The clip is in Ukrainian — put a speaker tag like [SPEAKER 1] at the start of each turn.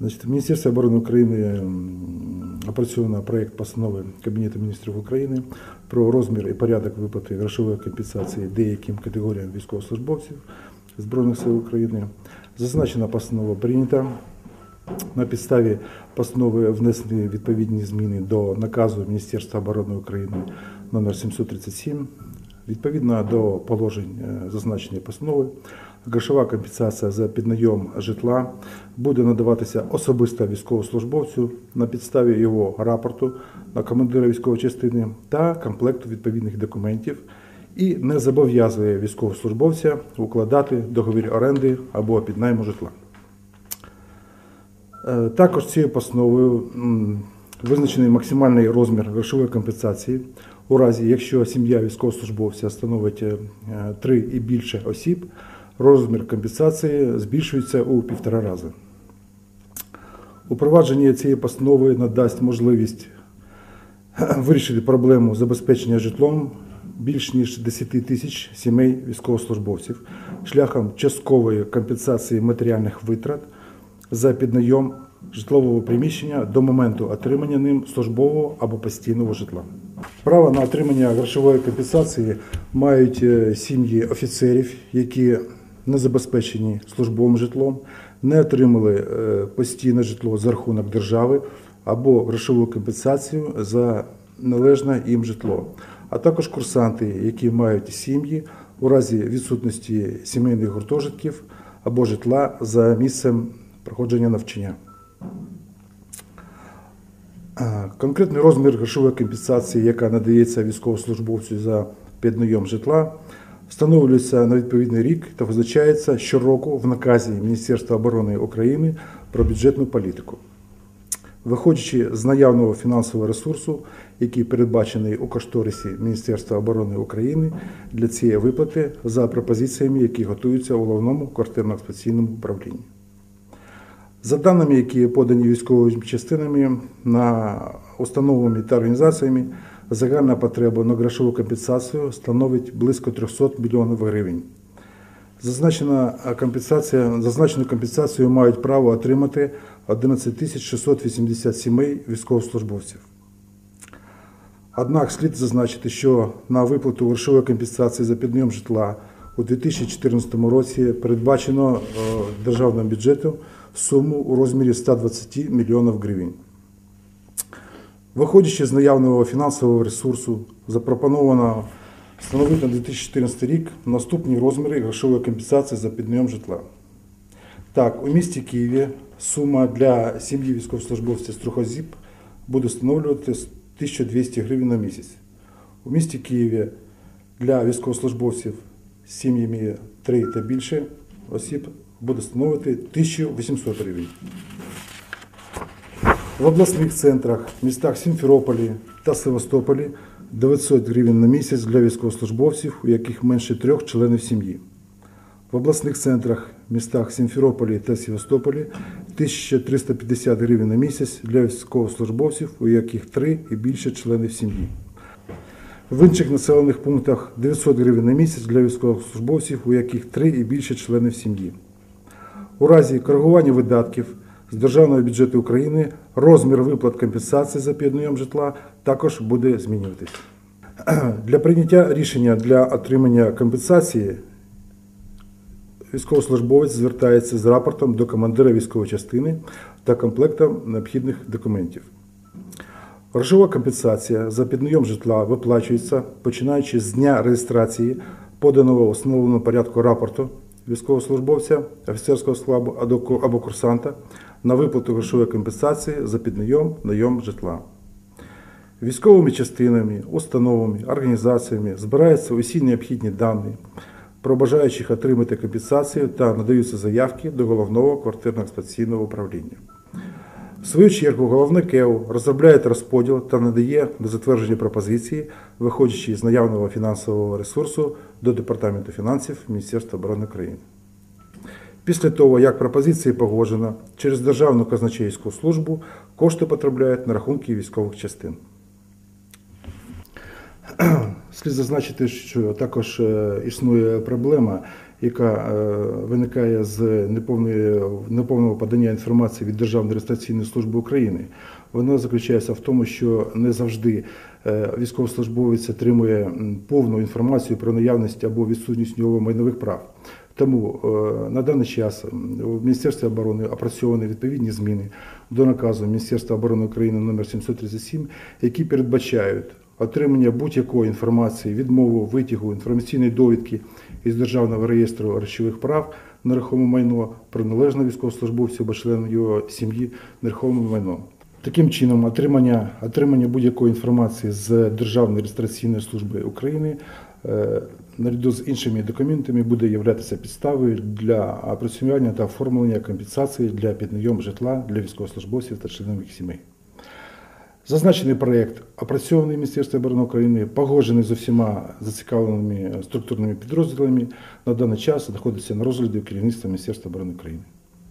[SPEAKER 1] Значить, в Міністерстві оборони України опрацьовано проєкт постанови Кабінету міністрів України про розмір і порядок виплати грошової компенсації деяким категоріям військовослужбовців Збройних сил України. Зазначена постанова прийнята. На підставі постанови внесені відповідні зміни до наказу Міністерства оборони України номер 737. Відповідно до положень е, зазначеної постанови, грошова компенсація за піднайом житла буде надаватися особисто військовослужбовцю на підставі його рапорту на командира військової частини та комплекту відповідних документів і не зобов'язує військовослужбовця укладати договір оренди або піднайму житла. Е, Також цією постановою визначений максимальний розмір грошової компенсації у разі, якщо сім'я військовослужбовця становить е, три і більше осіб, розмір компенсації збільшується у півтора рази. Упровадження цієї постанови надасть можливість вирішити проблему забезпечення житлом більш ніж 10 тисяч сімей військовослужбовців шляхом часткової компенсації матеріальних витрат за піднайом житлового приміщення до моменту отримання ним службового або постійного житла. Право на отримання грошової компенсації мають е, сім'ї офіцерів, які не забезпечені службовим житлом, не отримали е, постійне житло за рахунок держави або грошову компенсацію за належне їм житло, а також курсанти, які мають сім'ї у разі відсутності сімейних гуртожитків або житла за місцем проходження навчання. Конкретний розмір грошової компенсації, яка надається військовослужбовцю за піднайом житла, встановлюється на відповідний рік та визначається щороку в наказі Міністерства оборони України про бюджетну політику. Виходячи з наявного фінансового ресурсу, який передбачений у кошторисі Міністерства оборони України для цієї виплати за пропозиціями, які готуються у головному квартирно-експлуатаційному управлінні. За даними, які подані військовими частинами на установами та організаціями, загальна потреба на грошову компенсацію становить близько 300 мільйонів гривень. Зазначена компенсація, зазначену компенсацію мають право отримати 11 тисяч 680 сімей військовослужбовців. Однак слід зазначити, що на виплату грошової компенсації за піднайом житла у 2014 році передбачено е, державним бюджетом суму у розмірі 120 мільйонів гривень. Виходячи з наявного фінансового ресурсу, запропоновано встановити на 2014 рік наступні розміри грошової компенсації за піднайом житла. Так, у місті Києві сума для сім'ї військовослужбовців з трьох осіб буде становлювати 1200 гривень на місяць. У місті Києві для військовослужбовців з сім'ями 3 та більше осіб буде становити 1800 гривень. В обласних центрах, містах Сімферополі та Севастополі 900 гривень на місяць для військовослужбовців, у яких менше трьох членів сім'ї. В обласних центрах, містах Сімферополі та Севастополі 1350 гривень на місяць для військовослужбовців, у яких три і більше членів сім'ї. В інших населених пунктах 900 гривень на місяць для військовослужбовців, у яких три і більше членів сім'ї. У разі коригування видатків з державного бюджету України розмір виплат компенсації за піднайом житла також буде змінюватись. Для прийняття рішення для отримання компенсації військовослужбовець звертається з рапортом до командира військової частини та комплектом необхідних документів. Грошова компенсація за піднайом житла виплачується починаючи з дня реєстрації поданого в основному порядку рапорту військовослужбовця, офіцерського складу або курсанта на виплату грошової компенсації за піднайом найом житла. Військовими частинами, установами, організаціями збираються усі необхідні дані про бажаючих отримати компенсацію та надаються заявки до головного квартирно-експлуатаційного управління. В свою чергу головне КЕУ розробляє розподіл та надає до затвердження пропозиції, виходячи з наявного фінансового ресурсу до Департаменту фінансів Міністерства оборони України. Після того, як пропозиції погоджено через Державну казначейську службу, кошти потрапляють на рахунки військових частин. Слід зазначити, що також е, існує проблема, яка е, виникає з неповного подання інформації від Державної реєстраційної служби України, вона заключається в тому, що не завжди е, військовослужбовець отримує повну інформацію про наявність або відсутність нього майнових прав. Тому е, на даний час у Міністерстві оборони опрацьовані відповідні зміни до наказу Міністерства оборони України номер 737, які передбачають отримання будь-якої інформації, відмову витягу інформаційної довідки із Державного реєстру речових прав нерухоме майно приналежне військовослужбовцю або члену його сім'ї нерухоме майно. Таким чином, отримання, отримання будь-якої інформації з Державної реєстраційної служби України е, наряду з іншими документами буде являтися підставою для опрацювання та оформлення компенсації для піднайому житла для військовослужбовців та членів їх сімей. Зазначений проєкт опрацьований Міністерством оборони України, погоджений з усіма зацікавленими структурними підрозділами, на даний час знаходиться на розгляді керівництва Міністерства оборони України.